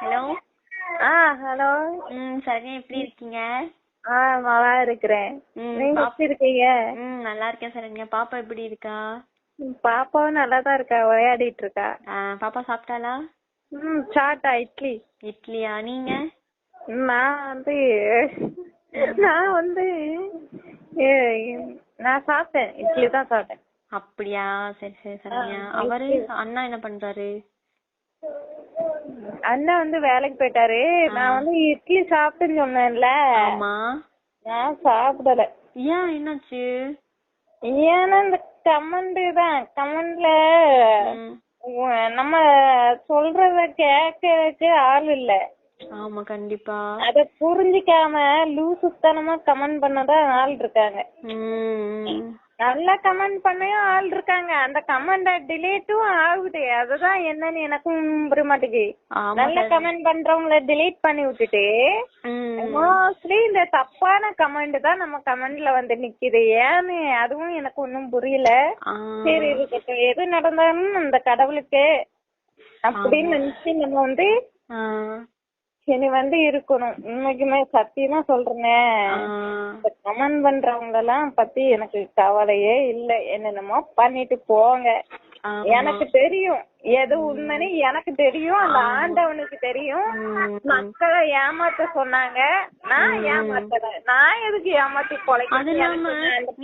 Hello. ஆ hello. ம் சரண்யா எப்படி இருக்கீங்க? ஆ நல்லா இருக்கிறேன். நீங்க பாப்- எப்படி இருக்கீங்க? ம் நல்லா இருக்கேன் சரண்யா. பாப்பா எப்படி இருக்கா? பாப்பாவும் நல்லா தான் இருக்கா? விளையாடிட்டு இருக்கா? பாப்பா சாப்பிட்டாளா? ம் சாட்டா இட்லி. இட்லியா? நீங்க? நான் வந்து நான் வந்து நான் சாப்பிட்டேன். இட்லி தான் சாப்பிட்டேன். அப்படியா? சரி சரி சரண்யா. ஆ, அவரு. அண்ணா என்ன பண்றாரு? அண்ணன் வந்து வேலைக்கு போயிட்டாரு. நான் வந்து இட்லி சாப்பிட்டேன்னு சொன்னேன்ல. ஆமா. நான் சாப்பிடல. ஏன்? என்னாச்சு? ஏன்னா இந்த கமெண்ட் தான். கமெண்ட்ல நம்ம சொல்றத கேட்கறதுக்கு ஆள் இல்ல. ஆமா கண்டிப்பா. அத புரிஞ்சுக்காம லூசுத்தனமா கமெண்ட் பண்ணதான் ஆள் இருக்காங்க. நல்லா கமெண்ட் பண்ணையும் ஆள் இருக்காங்க. அந்த கமெண்ட டிலீட்டும் ஆகுது. அதுதான் என்னன்னு எனக்கும் புரிய மாட்டேங்குது. நல்ல. கமெண்ட் பண்றவங்கள டிலீட் பண்ணி விட்டுட்டு மோஸ்ட்லி இந்த தப்பான கமெண்ட் தான் நம்ம கமெண்ட்ல வந்து நிக்குது. ஏன்னு அதுவும் எனக்கு ஒன்னும் புரியல. சரி இருக்கட்டும் எது நடந்தாலும் அந்த கடவுளுக்கு அப்படின்னு நினைச்சு நம்ம வந்து இனி வந்து இருக்கணும். உண்மைக்குமே சத்தியமா சொல்றேனே. இந்த கமெண்ட் பண்றவங்க எல்லாம் பத்தி எனக்கு கவலையே இல்ல. என்னென்னமோ பண்ணிட்டு போங்க. எனக்கு தெரியும். எது உண்மைன்னு எனக்கு தெரியும் அந்த ஆண்டவனுக்கு தெரியும். மக்களை ஏமாத்த சொன்னாங்க. நான் ஏமாத்தல. நான் எதுக்கு ஏமாத்தி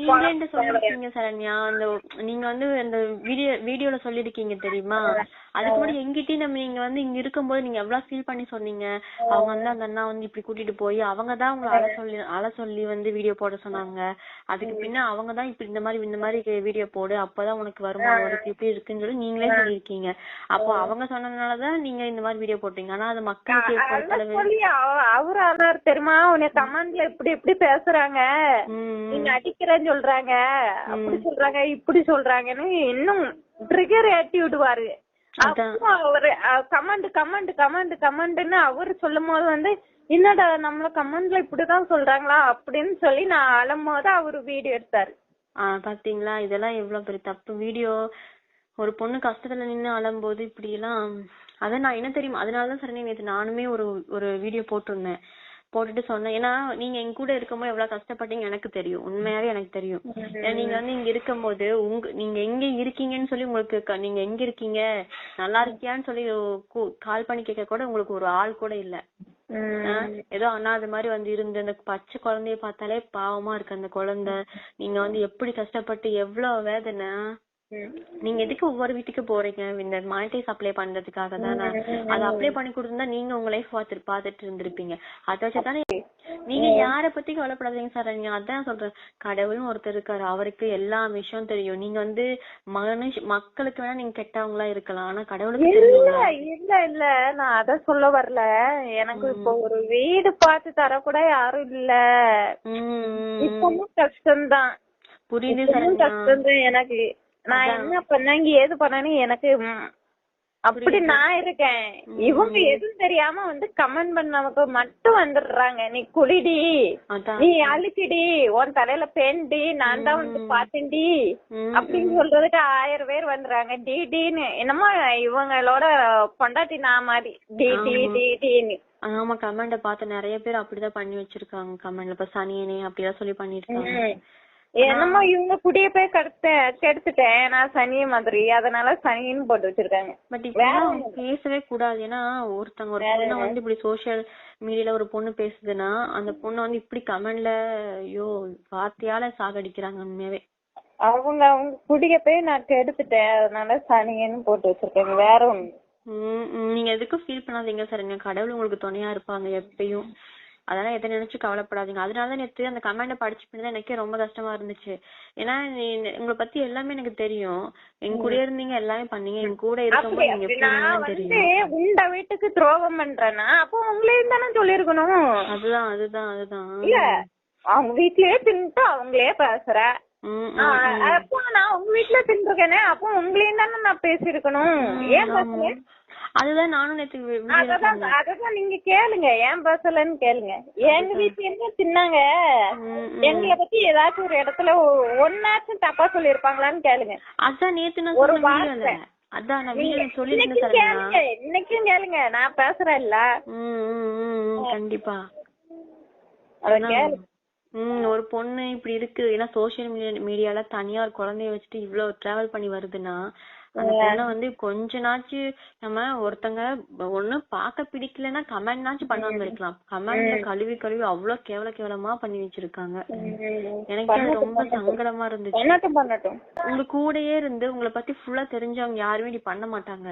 நீங்க சொல்லிருக்கீங்க சரண்யா. அந்த நீங்க வந்து அந்த வீடியோ வீடியோல சொல்லிருக்கீங்க தெரியுமா? அதுக்கு முன்னாடி எங்கிட்டயும் நம்ம நீங்க வந்து இங்க இருக்கும்போது நீங்க எவ்வளவு ஃபீல் பண்ணி சொன்னீங்க? அவங்க வந்து அந்த அண்ணா வந்து இப்படி கூட்டிட்டு போய் அவங்க தான் உங்களை அழ சொல்லி அழ சொல்லி வந்து வீடியோ போட சொன்னாங்க. அதுக்கு பின்ன அவங்க தான் இப்படி இந்த மாதிரி இந்த மாதிரி வீடியோ போடு அப்பதான் உனக்கு வருமானம் இப்படி இருக்குன்னு சொல்லி நீங்களே சொல்லிருக்கீங்க. அப்போ அவங்க சொன்னதுனாலதான் நீங்க இந்த மாதிரி வீடியோ போட்டீங்க. ஆனா அது மக்களுக்கு அவரு ஆனார் தெரியுமா? உன்னை கமெண்ட்ல இப்படி இப்படி பேசுறாங்க. நீங்க அடிக்கிறேன்னு சொல்றாங்க. அப்படி சொல்றாங்க இப்படி சொல்றாங்கன்னு இன்னும் ட்ரிகர் ஏத்தி விடுவாரு. அவரு கமெண்ட் கமெண்ட் கமெண்ட் கமெண்ட்னு அவரு சொல்லும் போது வந்து என்னடா நம்மள கமெண்ட்ல இப்படிதான் சொல்றாங்களா? அப்படின்னு சொல்லி நான் அழும்போது அவரு வீடியோ எடுத்தாரு. ஆ பாத்தீங்களா? இதெல்லாம் எவ்வளவு பெரிய தப்பு. வீடியோ ஒரு பொண்ணு கஷ்டத்துல நின்னு அழும்போது இப்படி எல்லாம் அதான் நான் என்ன தெரியுமா அதனாலதான் சரணி நேத்து நானுமே ஒரு ஒரு வீடியோ போட்டிருந்தேன். போட்டுட்டு சொன்னேன். ஏன்னா நீங்க எங்க கூட இருக்கும்போது எவ்வளவு கஷ்டப்பட்டீங்க எனக்கு தெரியும். உண்மையாவே எனக்கு தெரியும். நீங்க வந்து இங்க இருக்கும்போது உங்க நீங்க எங்க இருக்கீங்கன்னு சொல்லி உங்களுக்கு நீங்க எங்க இருக்கீங்க நல்லா இருக்கியான்னு சொல்லி கால் பண்ணி கேட்க கூட உங்களுக்கு ஒரு ஆள் கூட இல்ல. ஏதோ ஏதோ அது மாதிரி வந்து இருந்து அந்த பச்சை குழந்தைய பார்த்தாலே பாவமா இருக்கு அந்த குழந்தை. நீங்க வந்து எப்படி கஷ்டப்பட்டு எவ்வளவு வேதனை. நீங்க எதுக்கு ஒவ்வொரு வீட்டுக்கு போறீங்க? இந்த மானிட்டைஸ் அப்ளை பண்றதுக்காக தானே. அதை அப்ளை பண்ணி கொடுத்திருந்தா நீங்க உங்க லைஃப் பார்த்துட்டு பார்த்துட்டு இருந்திருப்பீங்க. அதை வச்சு தானே நீங்க யார பத்தி கவலைப்படாதீங்க சார் நீங்க அதான் சொல்றேன். கடவுளும் ஒருத்தர் இருக்காரு. அவருக்கு எல்லா விஷயம் தெரியும். நீங்க வந்து மனுஷ மக்களுக்கு வேணா நீங்க கெட்டவங்களா இருக்கலாம். ஆனா கடவுளுக்கு இல்ல இல்ல இல்ல. நான் அத சொல்ல வரல. எனக்கு இப்போ ஒரு வீடு பார்த்து தர கூட யாரும் இல்ல. உம் இப்பவும் கஷ்டம்தான். புரியுது கஷ்டம்தான் எனக்கு. நான் என்ன பண்ணேங்க ஏது பண்ணேன்னு எனக்கு அப்படி நான் இருக்கேன். இவங்க எதுவும் தெரியாம வந்து கமெண்ட் பண்ணவங்க மட்டும் வந்துடுறாங்க. நீ குளிடி நீ அழுக்கிடி உன் தலையில பெண்டி நான் தான் வந்து பாத்தேன்டி அப்படின்னு சொல்றதுக்கு ஆயிரம் பேர் வந்துடுறாங்க. டி டின்னு. என்னமோ இவங்களோட பொண்டாட்டி நான் மாதிரி. டி டி டி டின்னு. ஆமா கமெண்ட பார்த்து நிறைய பேர் அப்படிதான் பண்ணி வச்சிருக்காங்க. கமெண்ட்ல இப்ப சனியனே அப்படிதான் சொல்லி பண்ணிருக்காங்க என்னமோ இவங்க குடிய போய் கெடுத்த கெடுத்துட்டேன். நான் சனிய மாதிரி. அதனால சனின்னு போட்டு வச்சிருக்காங்க. பட் பேசவே கூடாது. ஏன்னா ஒருத்தங்க ஒரு பொண்ண வந்து இப்படி சோசியல் மீடியால ஒரு பொண்ணு பேசுதுன்னா அந்த பொண்ணு வந்து இப்படி கமெண்ட்ல ஐயோ வார்த்தையால சாகடிக்கிறாங்க உண்மையாவே. அவங்க அவங்க குடிய போய் நான் கெடுத்துட்டேன். அதனால சனின்னு போட்டு வச்சிருக்காங்க. வேற ஒண்ணு நீங்க எதுக்கும் ஃபீல் பண்ணாதீங்க சரிங்க கடவுள் உங்களுக்கு துணையா இருப்பாங்க எப்பயும். அதெல்லாம் எதை நினைச்சு கவலைப்படாதீங்க. அதனாலதான் நேத்து அந்த கமெண்ட படிச்சு தான் எனக்கே ரொம்ப கஷ்டமா இருந்துச்சு. ஏன்னா உங்களை பத்தி எல்லாமே எனக்கு தெரியும். எங்க கூட இருந்தீங்க எல்லாமே பண்ணீங்க. எங்க கூட தெரியும். உண்ட வீட்டுக்கு துரோகம் பண்றேன்னா அப்போ உங்களையும் தானே சொல்லிருக்கணும் அதுதான் அதுதான் அதுதான். இல்ல அவங்க வீட்லயே தின்னுட்டு அவங்களே பேசுற. அப்போ நான் உங்க வீட்ல தின்றுக்கேனே அப்போ உங்களையும் தானே நான் பேசிருக்கணும் ஏன் அதுதான் நானும் நேத்து அததான் அததான் நீங்க கேளுங்க. ஏன் பேசலன்னு கேளுங்க. எங்க வீட்டுல இருந்து தின்னாங்க. எங்களை பத்தி ஏதாச்சும் ஒரு இடத்துல ஒன்னாச்சும் தப்பா சொல்லிருப்பாங்களான்னு கேளுங்க. அதான் நேத்து நான் ஒரு வார்த்தை. அதான் நான் வீடியோ கேளுங்க இன்னைக்கும் கேளுங்க. நான் ம் ம், கண்டிப்பா. அத ஆனா, கேளு. ம் ஒரு பொண்ணு இப்படி இருக்கு. ஏன்னா சோசியல் மீடியா மீடியால தனியா ஒரு குழந்தைய வச்சுட்டு இவ்ளோ டிராவல் பண்ணி வருதுன்னா அந்த பொண்ணை வந்து கொஞ்ச நாச்சு நம்ம ஒருத்தங்க ஒண்ணு பாக்க பிடிக்கலன்னா கமெண்ட்னாச்சும் பண்ணாம இருக்கலாம். கமெண்ட்ல கழுவி கழுவி அவ்வளவு கேவல கேவலமா பண்ணி வச்சிருக்காங்க. எனக்கு அது ரொம்ப சங்கடமா இருந்துச்சு. உங்க கூடயே இருந்து உங்களை பத்தி ஃபுல்லா தெரிஞ்சவங்க யாருமே இப்படி பண்ண மாட்டாங்க.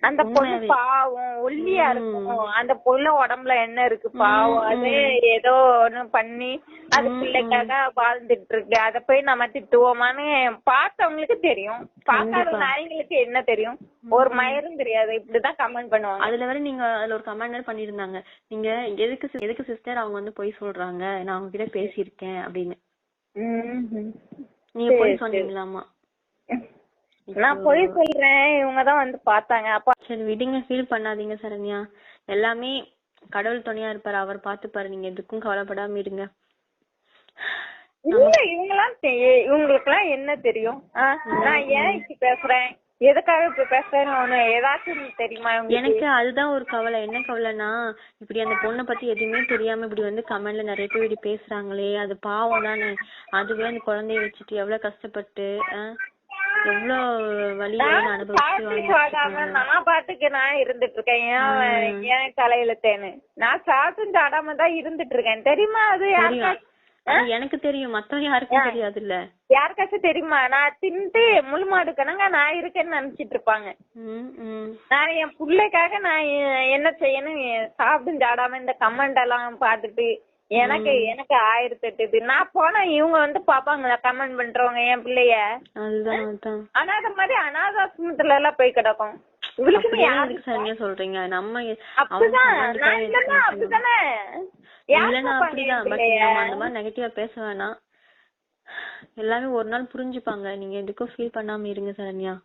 அந்த பொண்ணு பாவம் ஒல்லியா இருக்கும். அந்த பொண்ணு உடம்புல என்ன இருக்கு பாவம். அதே ஏதோ ஒண்ணு பண்ணி அது பிள்ளைக்காக வாழ்ந்துட்டு இருக்கு. அத போய் நம்ம திட்டுவோமான்னு பார்த்தவங்களுக்கு தெரியும். பார்க்காத நாய்ங்களுக்கு என்ன தெரியும்? ஒரு மயிரும் தெரியாது. இப்படிதான் கமெண்ட் பண்ணுவாங்க. அதுல வேற நீங்க அதுல ஒரு கமெண்ட் பண்ணிருந்தாங்க நீங்க எதுக்கு எதுக்கு சிஸ்டர் அவங்க வந்து போய் சொல்றாங்க? நான் அவங்க கிட்ட பேசியிருக்கேன் அப்படின்னு. நீங்க போய் சொன்னீங்களாமா நான் போய் சொல்றேன். இவங்கதான் வந்து பார்த்தாங்க. அப்ப சரி விடுங்க. ஃபீல் பண்ணாதீங்க சரண்யா. எல்லாமே கடவுள் துணையா இருப்பாரு. அவர் பாத்துப்பாரு நீங்க எதுக்கும் கவலைப்படாம இருங்க. இல்ல இவங்கெல்லாம் தெ- இவங்களுக்கெல்லாம் என்ன தெரியும்? நான் ஏன் இப்படி பேசுறேன்? எதுக்காக இப்படி பேசுறேன்னு ஏதாச்சும் தெரியுமா இவங்களுக்கு? எனக்கு அதுதான் ஒரு கவலை. என்ன கவலைனா இப்படி அந்த பொண்ணை பத்தி எதுவுமே தெரியாம இப்படி வந்து கமெண்ட்ல நிறைய பேர் இப்படி பேசுறாங்களே அது பாவம் தானே. அதுவே அந்த குழந்தைய வச்சுட்டு எவ்வளவு கஷ்டப்பட்டு எவ்வளவு வலியை அனுபவிச்சு நான் பாட்டுக்கு நான் இருந்துட்டு இருக்கேன். ஏன் ஏன் தலையிலத்தேன்னு நான் சாப்பிட்டு சாடாம தான் இருந்துட்டு இருக்கேன். தெரியுமா அது எனக்கு தெரியும். மத்தவங்க யாருக்கும் தெரியாதுல்ல. யாருக்காச்சும் தெரியுமா? நான் தின்ட்டு முள் மாடு கணங்க நான் இருக்கேன்னு நினைச்சிட்டு இருப்பாங்க. நான் என் பிள்ளைக்காக நான் என்ன செய்யணும்? சாப்பிட்டு சாடாம இந்த கமெண்ட் எல்லாம் பாத்துட்டு எனக்கு எனக்கு ஆயிரத்தி எட்டு இது. நான் போனா இவங்க வந்து பாப்பாங்களா கமெண்ட் பண்றவங்க என் பிள்ளைய. அனாதை மாதிரி அனாதாசிரமத்துல எல்லாம் போய் கிடக்கும். இவளுக்கு சரியா சொல்றீங்க? நம்ம அப்படிதான். அப்படிதானே? இல்லன்னா அப்படிதான். பட்? நம்ம அந்த மாதிரி நெகட்டிவா பேச வேணாம். எல்லாமே ஒரு நாள் புரிஞ்சுப்பாங்க. நீங்க எதுக்கும் ஃபீல் பண்ணாம இருங்க சரண்யா.